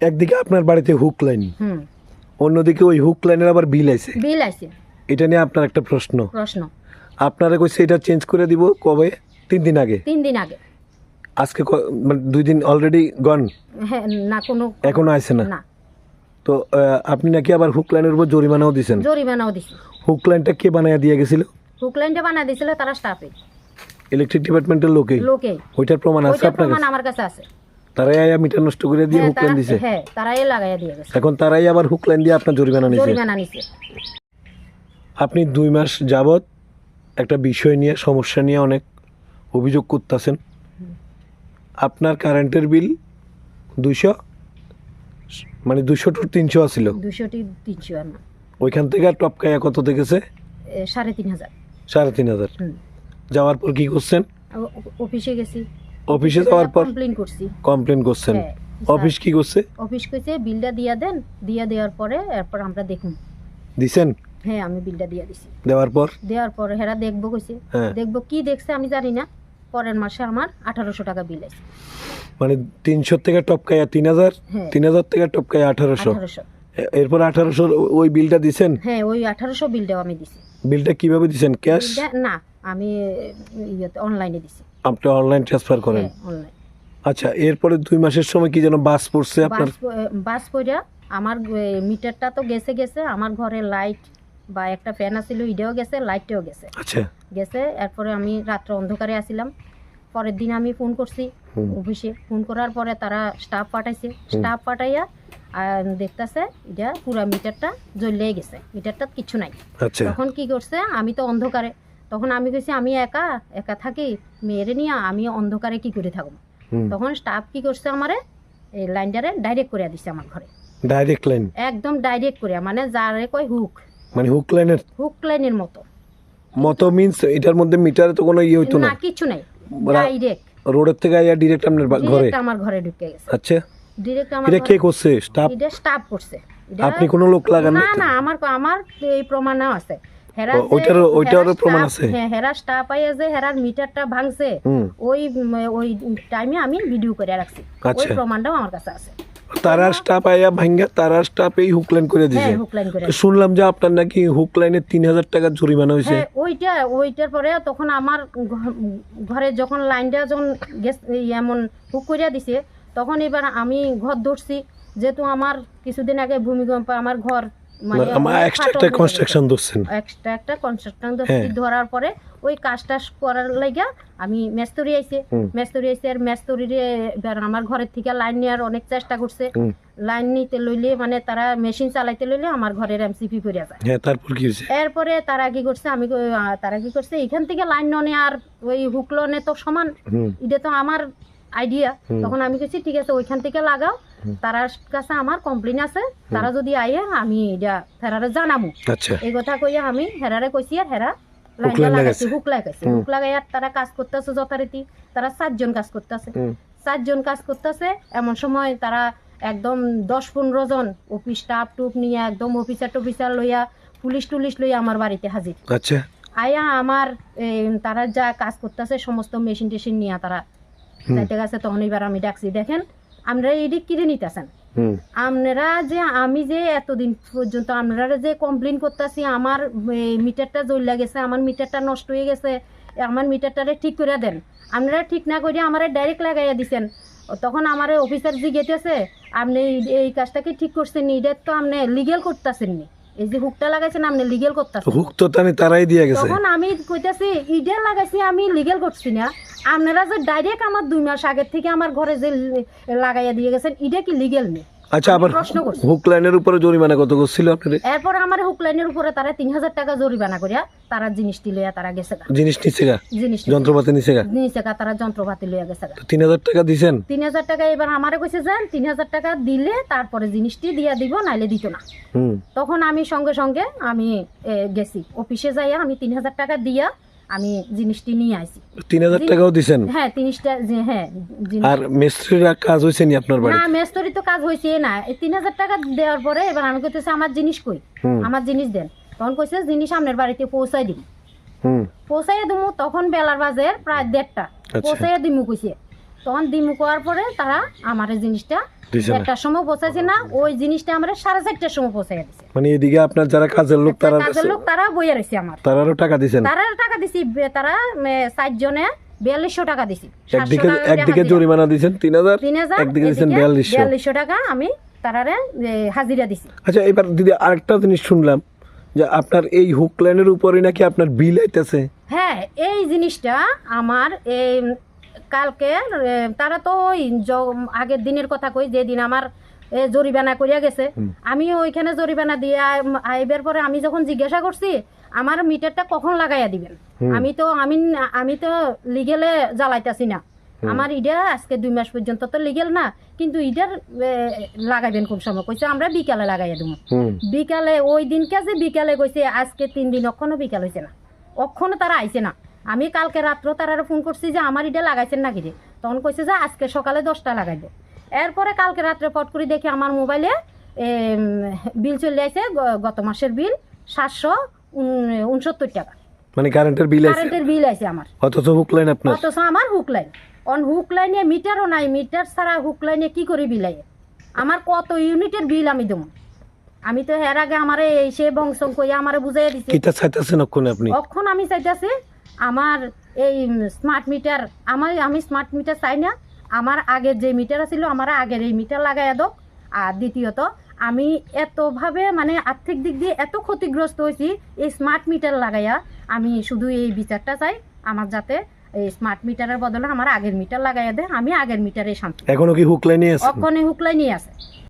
একদিকে আপনার বাড়িতে হুক লাইন অন্যদিকে ওই হুক লাইনের আবার বিল আছে বিল আছে এটা নিয়ে আপনার একটা প্রশ্ন। প্রশ্ন। আপনারা কইছে এটা চেঞ্জ করে দিব কবে? তিন দিন আগে। তিন দিন আগে। আজকে মানে দুই দিন অলরেডি গন হ্যাঁ না কোনো এখনও আসে না? না। তো আপনি নাকি আবার হুক লাইনের উপর জরিমানাও দিছেন? জরিমানাও দিছি। হুক লাইনটা কে বানায় দিয়ে গেছিল? হুক লাইনটা বানা দিছিল তারা স্টাফে ইলেকট্রিক ডিপার্টমেন্টের লোকেই? লোকে ওইটার প্রমাণ আছে আপনার প্রমাণ কাছে? আমার কাছে আছে। তারাই আয়া মিটার নষ্ট করে দিয়ে হ্যাঁ, হুক লাইন দিছে। হ্যাঁ তারাই লাগাইয়া দিয়ে গেছে। এখন তারাই আবার হুক লাইন দিয়ে আপনার জরিমানা নিছে। জরিমানা নিছে। আপনি দুই মাস যাবত একটা বিষয় নিয়ে সমস্যা নিয়ে অনেক অভিযোগ করতেছেন। আপনার কারেন্টের বিল দুইশো মানে দুশো টু তিনশো আছিল। দুশোটি তিনশো না ওইখান থেকে আর টপকাইয়া কত দেখেছে? সাড়ে তিন হাজার। সাড়ে তিন হাজার। যাওয়ার পর কি করছেন? অফিসে গেছি। অফিসে যাওয়ার পর কমপ্লেন করছি। কমপ্লেন করছেন। হ্যাঁ, অফিস কি করছে? অফিস কইছে বিলটা দিয়া দেন দিয়া দেওয়ার পরে এরপর আমরা দেখুন। দিছেন? হ্যাঁ আমি বিলটা দিয়া দিছি। দেওয়ার পর? দেওয়ার পরে হেরা দেখব কইছে। হ্যাঁ। দেখব কি দেখছে আমি জানি না। পরের মাসে আমার আঠারোশো টাকা বিল আছে মানে তিনশো থেকে টপকাইয়া তিন হাজার হ্যাঁ। তিন হাজার থেকে টপকাইয়া আঠারোশো। এরপর আঠারোশো ওই বিলটা দিছেন? হ্যাঁ ওই আঠারোশো বিলটাও আমি দিছি। বিলটা কীভাবে দিছেন? ক্যাশ না আমি ইয়েতে অনলাইনে দিছি। আপনি অনলাইন ট্রান্সফার করেন? হ্যাঁ আচ্ছা এরপরে দুই মাসের সময় কি যেন বাস পড়ছে আপনার? বাস প- বাস পইরা আমার মিটারটা তো গেছে গেছে আমার ঘরে লাইট বা একটা ফ্যান আছিল ইডেও গেছে লাইটটাও গেছে। আচ্ছা। গেছে এরপরে আমি রাত্রে অন্ধকারে আসিলাম। পরের দিন আমি ফোন করছি অফিসে। ফোন করার পরে তারা স্টাফ পাঠাইছে। স্টাফ পাঠাইয়া দেখতাছে এটা পুরা মিটারটা জ্বলিয়ে গেছে। মিটারটা কিছু নাই। আচ্ছা। তখন কি করছে আমি তো অন্ধকারে। তখন আমি কইছি আমি একা একা থাকি মেয়েরে নিয়ে আমি অন্ধকারে কি করে থাকব তখন স্টাফ কি করছে আমারে এই লাইনটারে ডাইরেক্ট করে দিছে আমার ঘরে। ডাইরেক্ট লাইন একদম ডাইরেক্ট করে মানে যারে কয় হুক মানে হুক লাইনের হুক লাইনের মতো। মতো মিন্স এটার মধ্যে মিটারে তো কোনো ইয়ে হইতো না? না কিছু নাই। ডাইরেক্ট রোডের থেকে আইয়া ডিরেক্ট আপনার ঘরে? আমার ঘরে ঢুকে গেছে। আচ্ছা। ডিরেক্ট আমার এটা কে করছে? স্টাফ এটা স্টাফ করছে। আপনি কোনো লোক লাগান না? না আমার আমার এই প্রমাণও আছে। হেরা ও, ওইটারও- ওইটারও প্রমাণ আছে? হ্যাঁ হেরা স্টাফ আইয়া যে হেরার মিটারটা ভাঙছে ওই ওই টাইমে আমি ভিডিও করে রাখছি। ওই আচ্ছা। প্রমাণটাও আমার কাছে আছে। তারা স্টাফ আইয়া ভাঙ্গা তারা স্টাফ এই হুক লাইন করে দিছে। হ্যাঁ শুনলাম যে আপনার নাকি হুক লাইনে তিন হাজার টাকা জরিমানা হয়েছে। হ্যাঁ ওইটা ওইটার পরে তখন আমার ঘরে যখন লাইনটা যখন এমন হুক করিয়া দিছে তখন এবার আমি ঘর ধরছি। যেহেতু আমার কিছুদিন আগে ভূমিকম্প আমার ঘর আমার এক্সট্রা একটা কনস্ট্রাকশন ধরছেন। এক্সট্রা একটা কনস্ট্রাকশন হ্যাঁ। ধরার পরে ওই কাজটা করার লাগা আমি মেস্তরি আইছে। মেস্তরি আইছে আর মেস্তরিরে আমার ঘরের থেকে লাইন নেওয়ার অনেক চেষ্টা করছে। লাইন নিতে লইলে মানে তারা মেশিন চালাইতে লইলে আমার ঘরের এমসিপি পড়ে যায়। হ্যাঁ তারপর কি হয়েছে? এরপরে তারা কি করছে আমি তারা কি করছে এখান থেকে লাইন ননে আর ওই হুকলনে তো সমান। এটা তো আমার আইডিয়া তখন আমি কইছি ঠিক আছে ওইখান থেকে লাগাও তার কাছে আমার কমপ্লেন আছে তারা যদি আইয়ে আমি এটা হেরারে জানামু। আচ্ছা। এই কথা কইয়া আমি হেরারে কইছি আর হেরা লাইন লাগাইছে লাগাইছে। হুক লাগাইছে। হুক লাগাই তারা কাজ করতেছে যথারীতি। তারা সাতজন কাজ করতেছে। চারজন কাজ করতেছে এমন সময় তারা একদম দশ পনেরো জন অফিস স্টাফ টুপ নিয়ে একদম অফিসার টফিসার লইয়া পুলিশ টুলিশ লইয়া আমার বাড়িতে হাজির। আচ্ছা। আয়া আমার তারা যা কাজ করতেছে সমস্ত মেশিন টেশিন নিয়ে তারা। যাইতে গেছে তখন এবার আমি ডাকছি দেখেন আমরা এদিক কিনে নিতেছেন। আমরা আপনারা যে আমি যে এতদিন পর্যন্ত আপনারা যে কমপ্লেন করতেছি আমার মিটারটা জ্বলা গেছে আমার মিটারটা নষ্ট হয়ে গেছে আমার মিটারটারে ঠিক করে দেন। আপনারা ঠিক না করে আমার ডাইরেক্ট লাগাইয়া দিছেন। তখন আমার অফিসার যে গেতেছে আপনি এই- কাজটাকে কাজটা ঠিক করছেন এটা তো আপনি লিগেল করতেছেন নি। এই যে হুকটা লাগাইছেন আপনি লিগেল করতেছেন। হুক তো তানি তারাই দিয়ে গেছে। তখন আমি কইতাছি ইডে লাগাইছি আমি লিগেল করছি না। আপনারা যে ডাইরেক্ট আমার দুই মাস আগের থেকে আমার ঘরে যে লাগাইয়া দিয়ে গেছেন ইডে কি লিগেল নেই? আচ্ছা আবার প্রশ্ন করছি। হুক লাইনের উপরে জরিমানা কত করছিল এরপর আমার হুক লাইনের উপরে তারা তিন হাজার টাকা জরিমানা করিয়া তারা লইয়া তারা গেছে জিনিস নিচ্ছে গা? জিনিস যন্ত্রপাতি নিচ্ছে গা? নিচে গা তারা যন্ত্রপাতি লইয়া গেছে গা। তিন হাজার টাকা দিছেন? তিন হাজার টাকা এবার আমারে কইছে যান তিন হাজার টাকা দিলে তারপরে জিনিসটি দিয়া দিব নাইলে দিত না। হুম। তখন আমি সঙ্গে সঙ্গে আমি গেছি। অফিসে যাইয়া আমি তিন হাজার টাকা দিয়া আমি জিনিসটি নিয়ে আসি তিন হাজার টাকাও দিছেন? হ্যাঁ তিরিশটা হ্যাঁ আর মিস্ত্রিরা কাজ হয়েছে নি আপনার না মিস্ত্রি তো কাজ হয়েছে না। তিন হাজার টাকা দেওয়ার পরে এবার আমি কইতেছি আমার জিনিস কই? আমার জিনিস দেন। তখন কইছে জিনিস আপনার বাড়িতে পৌঁছাই দিব। হুম। দিব দিমু তখন বেলার বাজে প্রায় দেড়টা। পৌঁছাই দিব দিমু কইছে। তখন দিমু করার পরে তারা আমার জিনিসটা সময় পৌঁছাইছে না ওই জিনিসটা আমরা সাড়ে চারটার সময় পৌঁছাই দিছে। মানে এদিকে আপনার যারা কাজের লোক তারা কাজের লোক তারা বইয়া রয়েছে আমার। তারারও টাকা দিছেন তারা টাকা দিছি তারা ষাট জনে বিয়াল্লিশশো টাকা দিছি। একদিকে একদিকে জরিমানা দিছেন তিন হাজার তিন হাজার একদিকে দিছেন বিয়াল্লিশশো। বিয়াল্লিশশো টাকা আমি তারারে হাজিরা দিছি। আচ্ছা এবার দিদি আরেকটা জিনিস শুনলাম যে আপনার এই হুক লাইনের উপরে নাকি আপনার বিল আইতেছে? হ্যাঁ এই জিনিসটা আমার এই কালকে তারা তো ওই আগের দিনের কথা কই যেদিন আমার এ, জরিমানা করিয়া গেছে। আমি ওইখানে জরিমানা দিয়ে আই- আইবার পরে আমি যখন জিজ্ঞাসা করছি আমার মিটারটা কখন লাগাইয়া দিবেন? আমি তো আমি আমি তো লিগেলে জ্বালাইতাছি না। আমার ইডা আজকে দুই মাস পর্যন্ত তো লিগেল না কিন্তু ইডার লাগাইবেন কোন সময়? কইছে আমরা বিকালে লাগাইয়া দেবো বিকালে ওই দিনকে যে বিকালে গেছে আজকে তিন দিন অক্ষণও বিকাল হয়েছে না। অক্ষণও তারা আইছে না। আমি কালকে রাত্র তারা ফোন করছি যে আমার এটা লাগাইছেন নাকি রে? তখন কইছে যে আজকে সকালে দশটা লাগাইব এরপরে কালকে রাত্রে পট করে দেখি আমার মোবাইলে বিল চলে আসে গত মাসের বিল সাতশো উনসত্তর টাকা। মানে কারেন্টের বিল কারেন্টের বিল আছে আমার। অথচ হুক লাইন আপনার? অথচ আমার হুক লাইন অন হুক লাইনে মিটারও নাই। মিটার ছাড়া হুক লাইনে কি করে বিলাই আমার কত ইউনিটের বিল আমি দেবো? আমি তো এর আগে আমার এই সে বংশং কইয়া আমার বুঝাইয়া দিছি। কিতা চাইতেছেন ওখানে আপনি? কখন আমি চাইতেছি আমার এই স্মার্ট মিটার আমার আমি স্মার্ট মিটার চাই না। আমার আগের যে মিটার ছিল আমার আগের এই মিটার লাগাইয়া দাও আর দ্বিতীয়ত আমি এতভাবে মানে আর্থিক দিক দিয়ে এত ক্ষতিগ্রস্ত হয়েছি এই স্মার্ট মিটার লাগাইয়া। আমি শুধু এই বিচারটা চাই আমার যাতে এই স্মার্ট মিটারের বদলে আমার আগের মিটার লাগাইয়া দেয়। আমি আগের মিটারে শান্তি এখনও কি হুক লাইনে আছে? অক্ষণে হুকলাই নিয়ে আছে।